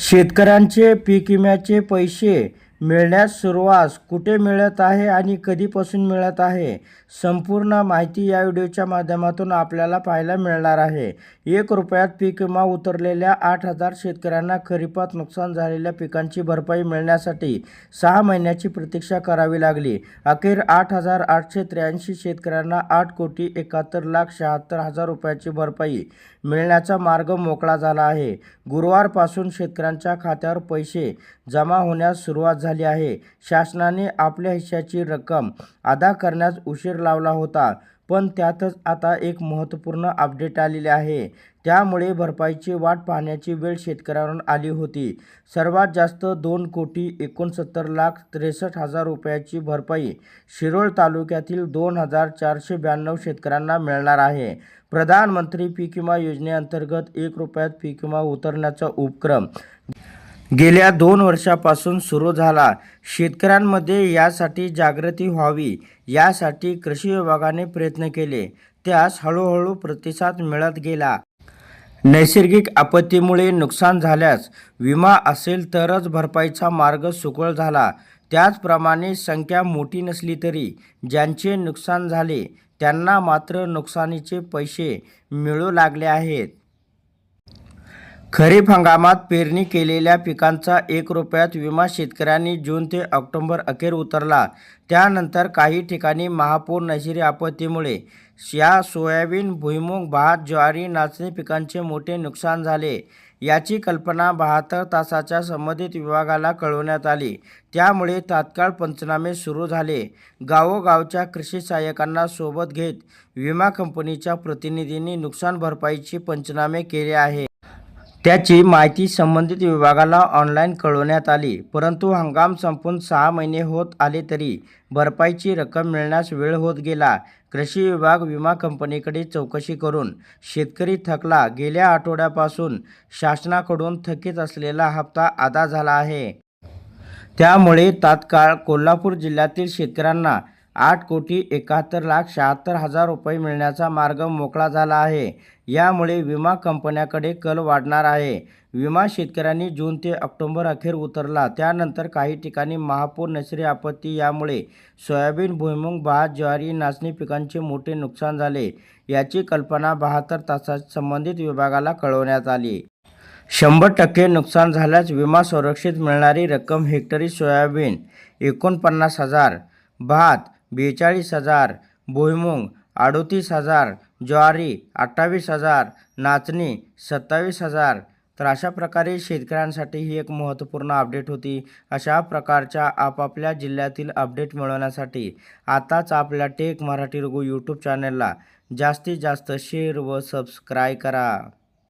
शेतकऱ्यांचे पीक विम्याचे पैसे मिळण्यास सुरुवात कुठे मिळत आहे आणि कधीपासून मिळत आहे संपूर्ण माहिती या व्हिडिओच्या माध्यमातून आपल्याला पाहायला मिळणार आहे. एक रुपयात पीक विमा उतरलेल्या आठ हजार शेतकऱ्यांना खरीपात नुकसान झालेल्या पिकांची भरपाई मिळण्यासाठी सहा महिन्याची प्रतीक्षा करावी लागली. अखेर आठ हजार आठशे त्र्याऐंशी शेतकऱ्यांना आठ कोटी एकाहत्तर लाख शहात्तर हजार रुपयाची भरपाई मिळण्याचा मार्ग मोकळा झाला आहे. गुरुवारपासून शेतकऱ्यांच्या खात्यावर पैसे जमा होण्यास सुरुवात झाली. आहे. शासनाने आपल्या हिश्श्याची रक्कम अदा करण्यास उशीर लावला होता पण त्यातच आता एक महत्त्वपूर्ण अपडेट आलेले आहे. त्यामुळे भरपाईची वाट पाहण्याची वेळ शेतकऱ्यांवर आली होती. सर्वात जास्त दोन कोटी एकोणसत्तर लाख त्रेसष्ट हजार रुपयाची भरपाई शिरोळ तालुक्यातील दोन हजार चारशे ब्याण्णव शेतकऱ्यांना मिळणार आहे. प्रधानमंत्री पीक विमा योजनेअंतर्गत एक रुपयात पीक विमा उतरण्याचा उपक्रम गेल्या दोन वर्षापासून सुरू झाला. शेतकऱ्यांमध्ये यासाठी जागृती व्हावी यासाठी कृषी विभागाने प्रयत्न केले. त्यास हळूहळू प्रतिसाद मिळत गेला. नैसर्गिक आपत्तीमुळे नुकसान झाल्यास विमा असेल तरच भरपाईचा मार्ग सुकळ झाला. त्याचप्रमाणे संख्या मोठी नसली तरी ज्यांचे नुकसान झाले त्यांना मात्र नुकसानीचे पैसे मिळू लागले आहेत. खरीप हंगामात पेरणी केलेल्या पिकांचा एक रुपयात विमा शेतकऱ्यांनी जून ते ऑक्टोबर अखेर उतरला. त्यानंतर काही ठिकाणी महापूर नैसर्गिक आपत्तीमुळे या सोयाबीन भुईमूग भात ज्वारी नाचणी पिकांचे मोठे नुकसान झाले. याची कल्पना बहात्तर तासाच्या संबंधित विभागाला कळवण्यात आली. त्यामुळे तात्काळ पंचनामे सुरू झाले. गावोगावच्या कृषी सहाय्यकांना सोबत घेत विमा कंपनीच्या प्रतिनिधींनी नुकसान भरपाईचे पंचनामे केले आहे. त्याची माहिती संबंधित विभागाला ऑनलाईन कळवण्यात आली. परंतु हंगाम संपून सहा महिने होत आले तरी भरपाईची रक्कम मिळण्यास वेळ होत गेला. कृषी विभाग विमा कंपनीकडे चौकशी करून शेतकरी थकला. गेल्या आठवड्यापासून शासनाकडून थकीत असलेला हप्ता अदा झाला आहे. त्यामुळे तात्काळ कोल्हापूर जिल्ह्यातील शेतकऱ्यांना आठ कोटी एकाहत्तर लाख शहात्तर हजार रुपये मिळण्याचा मार्ग मोकळा झाला आहे. यामुळे विमा कंपन्याकडे कल वाढणार आहे. विमा शेतकऱ्यांनी जून ते ऑक्टोबर अखेर उतरला. त्यानंतर काही ठिकाणी महापूर नैसर्गिक आपत्ती यामुळे सोयाबीन भुईमूग भात ज्वारी नाचणी पिकांचे मोठे नुकसान झाले. याची कल्पना बहात्तर तासात संबंधित विभागाला कळवण्यात आली. शंभर टक्के नुकसान झाल्यास विमा संरक्षित मिळणारी रक्कम हेक्टरी सोयाबीन एकोणपन्नास हजार भात बेचाळीस हजार भुईमुंग अडोतीस हजार ज्वारी अठ्ठावीस हजार नाचणी सत्तावीस हजार. तर अशा प्रकारे शेतकऱ्यांसाठी ही एक महत्त्वपूर्ण अपडेट होती. अशा प्रकारच्या आपापल्या जिल्ह्यातील अपडेट मिळवण्यासाठी आताच आपल्या टेक मराठी रघु यूट्यूब चॅनलला जास्तीत जास्त शेअर व सबस्क्राय करा.